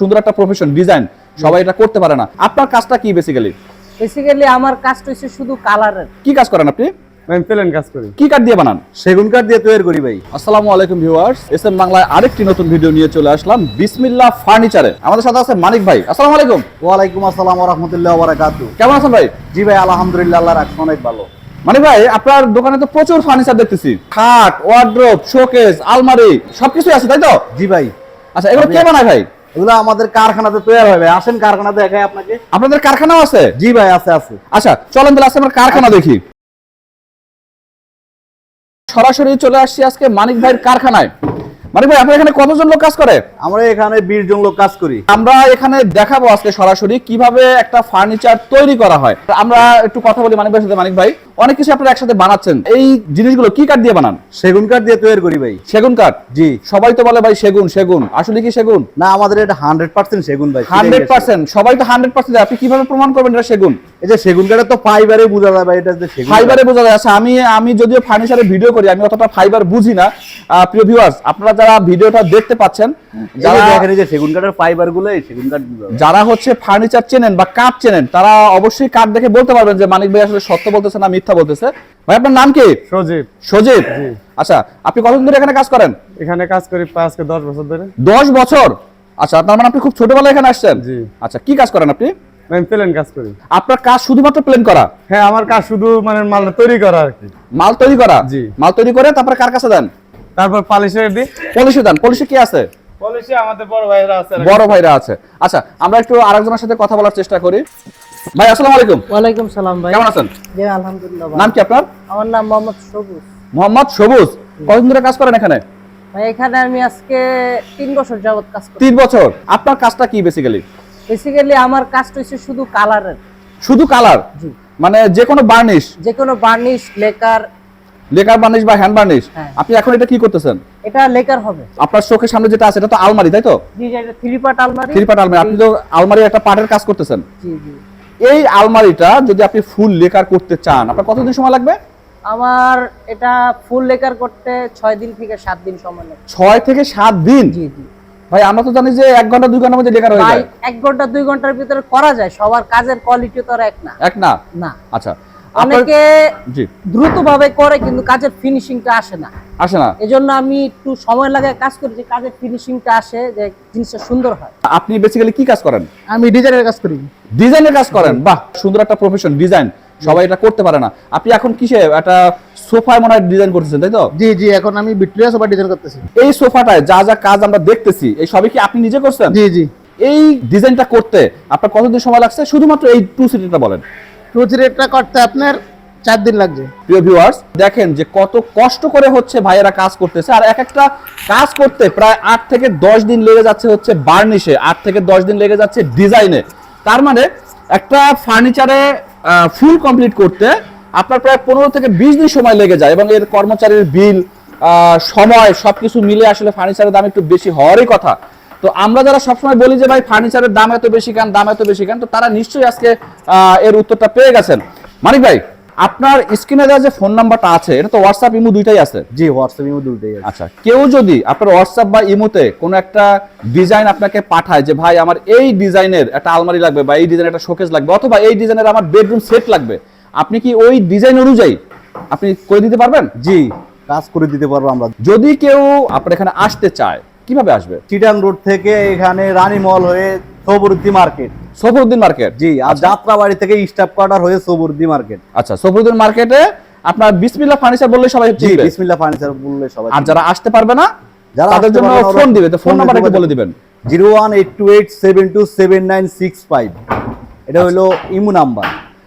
সুন্দর একটা profession design সবাই এটা করতে পারে না। আপনার কাজটা কি বেসিক্যালি বেসিক্যালি আমার কাজটা হচ্ছে শুধু কালারের কি কাজ করেন আপনি? আমি প্লেন কাজ করি। কি কাঠ দিয়ে বানান? সেগুন কাঠ দিয়ে তৈরি করি ভাই। আসসালামু আলাইকুম ভিউয়ার্স এস এম বাংলায় আরেকটি নতুন ভিডিও নিয়ে চলে আসলাম বিসমিল্লাহ ফার্নিচারে আমাদের সাথে আছে মানিক ভাই আসসালামু আলাইকুম। ওয়ালাইকুম আসসালাম রহমতুল্লাহ বারাকাতু। কেমন আছেন ভাই? জি ভাই আলহামদুলিল্লাহ আল্লাহ অনেক ভালো। মানিক ভাই আপনার দোকানে তো প্রচুর ফার্নিচার দেখতেছি। খাট ওয়ার্ড্রোব শোকেস আলমারি সবকিছুই আছে তাই তো? জি ভাই। আচ্ছা এগুলো কে বানায় ভাই? এগুলো আমাদের কারখানাতে তৈরি হবে আসেন কারখানা দেখাই আপনাকে। আপনাদের কারখানাও আছে? জি ভাই আছে আছে। আচ্ছা চলেন তাহলে আমরা কারখানা দেখি। সরাসরি চলে আসছি আজকে মানিক ভাইয়ের কারখানায়। মানিক ভাই আপনার এখানে কতজন লোক কাজ করে? আমরা এখানে বিশ জন লোক কাজ করি। আমরা এখানে দেখাবো আজকে সরাসরি কীভাবে একটা ফার্নিচার তৈরি করা হয়। আমরা একটু কথা বলি মানিক ভাইয়ের সাথে। মানিক ভাই অনেক কিছু আপনারা একসাথে বানাচ্ছেন। এই জিনিসগুলো কি কাঠ দিয়ে বানান? সেগুন কাঠ দিয়ে তৈরি করি ভাই। সেগুন কাঠ? জি। সবাই তো বলে ভাই সেগুন সেগুন। আসলে কি সেগুন? না আমাদের এটা হান্ড্রেড পার্সেন্ট সেগুন ভাই হান্ড্রেড পার্সেন্ট সবাই তো হান্ড্রেড পার্সেন্ট আপনি কীভাবে প্রমাণ করবেন এটা সেগুন? এই যে সেগুন কাঠে তো ফাইবারে বোঝা যায় ভাই এটা যে ফাইবারে বোঝা যায়। আচ্ছা আমি আমি যদিও ফার্নিচারের ভিডিও করি আমি অতটা ফাইবার বুঝি না। প্রিয় ভিউয়ার্স আপনারা যারা ভিডিওটা দেখতে পাচ্ছেন যারা দেখেন যে সেগুন কাঠের ফাইবারগুলো এই সেগুন কাঠ যারা হচ্ছে ফার্নিচার চেনেন বা কাঠ চেনেন তারা অবশ্যই কাঠ দেখে বলতে পারবেন যে মানিক ভাই আসলে সত্য বলতেছে না মিথ্যা বলতেছে। ভাই আপনার নাম কি? সজীব। সজীব? আচ্ছা আপনি কতদিন ধরে এখানে কাজ করেন? এখানে কাজ করি পাঁচকে দশ বছর ধরে। দশ বছর? আচ্ছা তার মানে আপনি খুব ছোটবেলায় এখানে আসছেন? জি। আচ্ছা কি কাজ করেন আপনি? আমি প্লেন কাজ করি। আপনার কাজ শুধুমাত্র প্লেন করা? হ্যাঁ আমার কাজ শুধু মানে মাল তৈরি করা আর কি। মাল তৈরি করা? জি। মাল তৈরি করে তারপরে কার কাছে দেন? তারপর পালিশের দিই পলিশে দেন পলিশে কি আছে? পলিশে আমাদের বড় ভাইরা আছে বড় ভাইরা আছে। আচ্ছা আমরা একটু আরেকজনের সাথে কথা বলার চেষ্টা করি। ভাই আসসালামু আলাইকুম। ওয়ালাইকুম সালাম ভাই। কেমন আছেন? জি আলহামদুলিল্লাহ। নাম কি আপনার? আমার নাম মোহাম্মদ সবুজ। মোহাম্মদ সবুজ। কতদিন ধরে কাজ করেন এখানে? ভাই এখানে আমি আজকে তিন বছর যাবত কাজ করি। তিন বছর। আপনার কাজটা কি বেসিক্যালি বেসিক্যালি আমার কাজটা হচ্ছে শুধু কালারের শুধু কালার জি। মানে যে কোনো বার্নিশ যে কোনো বার্নিশ লেকার লেকার বার্নিশ বা হ্যান্ড বার্নিশ হ্যাঁ। আপনি এখন এটা কি করতেছেন? এটা লেকার হবে। আপনার চোখের সামনে যেটা আছে এটা তো আলমারি তাই তো? জি এটা থ্রি পার্ট আলমারি। থ্রি পার্ট আলমারি আপনি তো আলমারির একটা পার্টের কাজ করতেছেন। জি জি। এই আলমারিটা যদি আপনি ফুল লেকার করতে চান আপনার কতদিন সময় লাগবে? আমার এটা ফুল লেকার করতে ছয় দিন থেকে সাত দিন সময় লাগে ছয় থেকে সাত দিন? জি জি। ভাই আমরা তো জানি যে এক ঘণ্টা দুই ঘণ্টার মধ্যে লেকার হয়ে ভাই যায়। এক ঘণ্টা দুই ঘণ্টার ভিতরে করা যায় সবার কাজের কোয়ালিটি তো আর এক না। এক না? না। আচ্ছা অনেকে জি। দ্রুত ভাবে করে কিন্তু কাজের ফিনিশিংটা আসে না। আসে না। এজন্য আমি একটু সময় লাগে কাজ করি যে কাজের ফিনিশিংটা আসে যে জিনিসটা সুন্দর হয়। আপনি বেসিক্যালি কি কাজ করেন? আমি ডিজাইনের কাজ করি। ডিজাইনের কাজ করেন? বাহ সুন্দর একটা প্রফেশন ডিজাইন সবাই এটা করতে পারে না। আপনি এখন কিসে? একটা সোফায় মনে হয় ডিজাইন করতেছেন তাই তো? জি জি এখন আমি ভিক্টোরিয়া সোফা ডিজাইন করতেছি। এই সোফাটায় যা যা কাজ আমরা দেখতেছি এই সবই কি আপনি নিজে করছেন? জি জি। এই ডিজাইনটা করতে আপনার কতদিন সময় লাগছে? শুধুমাত্র এই টু সিটিটা বলেন। টু থ্রিটা করতে আপনার চার দিন লাগছে প্রিয় ভিউয়ার্স দেখেন যে কত কষ্ট করে হচ্ছে ভাইয়েরা কাজ করতেছে। আর এক একটা কাজ করতে প্রায় আট থেকে দশ দিন লেগে যাচ্ছে হচ্ছে বার্নিশে আট থেকে দশ দিন লেগে যাচ্ছে ডিজাইনে তার মানে একটা ফার্নিচারে ফুল কমপ্লিট করতে আপনার প্রায় পনেরো থেকে বিশ দিন সময় লেগে যায় এবং এর কর্মচারীর বিল সময় সবকিছু মিলে আসলে ফার্নিচারের দাম একটু বেশি হওয়ারই কথা। তো আমরা যারা সবসময় বলি যে, ভাই ফার্নিচারের দাম এত বেশি কেন? দাম এত বেশি কেন? তো তারা নিশ্চয়ই আজকে এর উত্তরটা পেয়ে গেছেন। মানিক ভাই আপনার স্ক্রিনে দেওয়া যে ফোন নাম্বারটা আছে এটা তো হোয়াটসঅ্যাপ ইমো দুইটাই আছে। জি হোয়াটসঅ্যাপ ইমো দুটোই আছে। আচ্ছা কেউ যদি আপনার হোয়াটসঅ্যাপ বা ইমোতে কোনো একটা ডিজাইন আপনাকে পাঠায় যে ভাই আমার এই ডিজাইনের একটা আলমারি লাগবে বা এই ডিজাইনের একটা শোকেস লাগবে অথবা এই ডিজাইনের আমার বেডরুম সেট লাগবে আপনি কি ওই ডিজাইন অনুযায়ী আপনি করে দিতে পারবেন? জি কাজ করে দিতে পারব আমরা। যদি কেউ আপনার এখানে আসতে চায় কীভাবে আসবে? চিটাং রোড থেকে এখানে রানী মল হয়ে সবরুদ্দি মার্কেট। মার্কেট? জি আর যাত্রাবাড়ি থেকে স্টাফ কোয়ার্টার হয়ে সবরুদ্দি মার্কেট। আচ্ছা মার্কেটে আপনার বিসমিল্লাহ ফার্নিচার বললে সবাই জি চিনবে। বিসমিল্লাহ ফার্নিচার বললে সবাই আর যারা আসতে পারবে না যারা তাদের আসতে জন্য পারবে না, ফোন ওরা দিবে তো ফোন ফোনে নাম্বার একটু বলে দিবেন। Zero one eight two eight seven two seven nine six five. এটা হলো ইমু নাম্বার।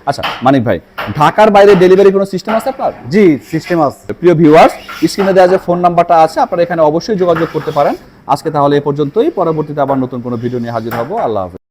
আচ্ছা মানিক ভাই ঢাকার বাইরে ডেলিভারি কোনো সিস্টেম আছে আপনার? জি সিস্টেম আছে। প্রিয় ভিউয়ার্স স্ক্রিনে দেওয়া যে ফোন নাম্বারটা আছে আপনারা এখানে অবশ্যই যোগাযোগ করতে পারেন। আজকে তাহলে এ পর্যন্তই। পরবর্তীতে আবার নতুন কোনো ভিডিও নিয়ে হাজির হব। আল্লাহ হাফেজ।